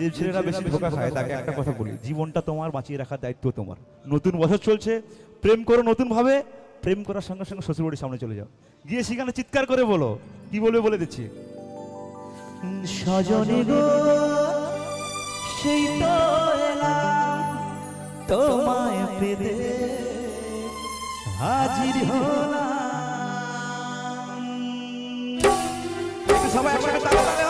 যে ছেলেরা বেশি ধোকা খায় তাকে একটা কথা বলি। জীবনটা তোমার বাঁচিয়ে রাখার দায়িত্ব তোমার। নতুন বছর চলছে প্রেম করো নতুন ভাবে প্রেম করার সঙ্গে সঙ্গে শ্বশুরবাড়ির সামনে চলে যাও। গিয়ে সেখানে চিৎকার করে বলো কি বলবে বলে দিচ্ছি। সজনে গো সেই তো তোমায় পেতে। হাজির হলাম। সবাই একসাথে তালে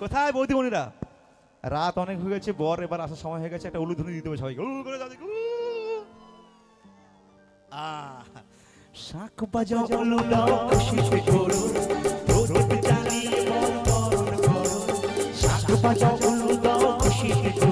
কোথায় বৌদিমণিরা? রাত অনেক হয়ে গেছে, বর এবার আসার সময় হয়ে গেছে, একটা উলুধ্বনি দিতে হবে সবাইকে। উলু করে দাদি শাক শাঁখ বাজাও উলুদাও খুশিতে করো। উলুদাও খুশিতে করো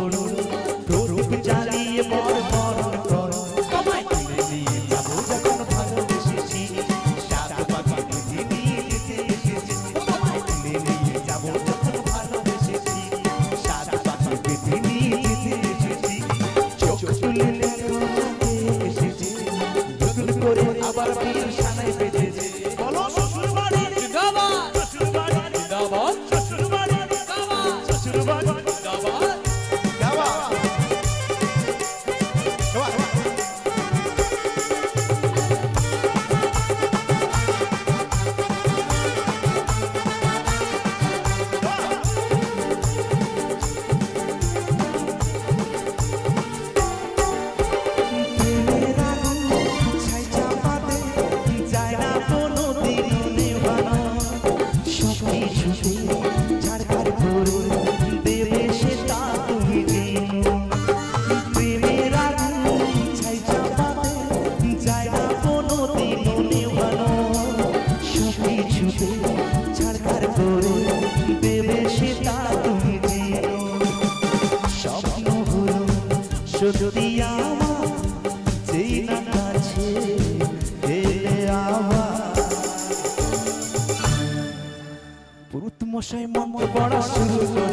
মশাই মামুর পড়া শুরু।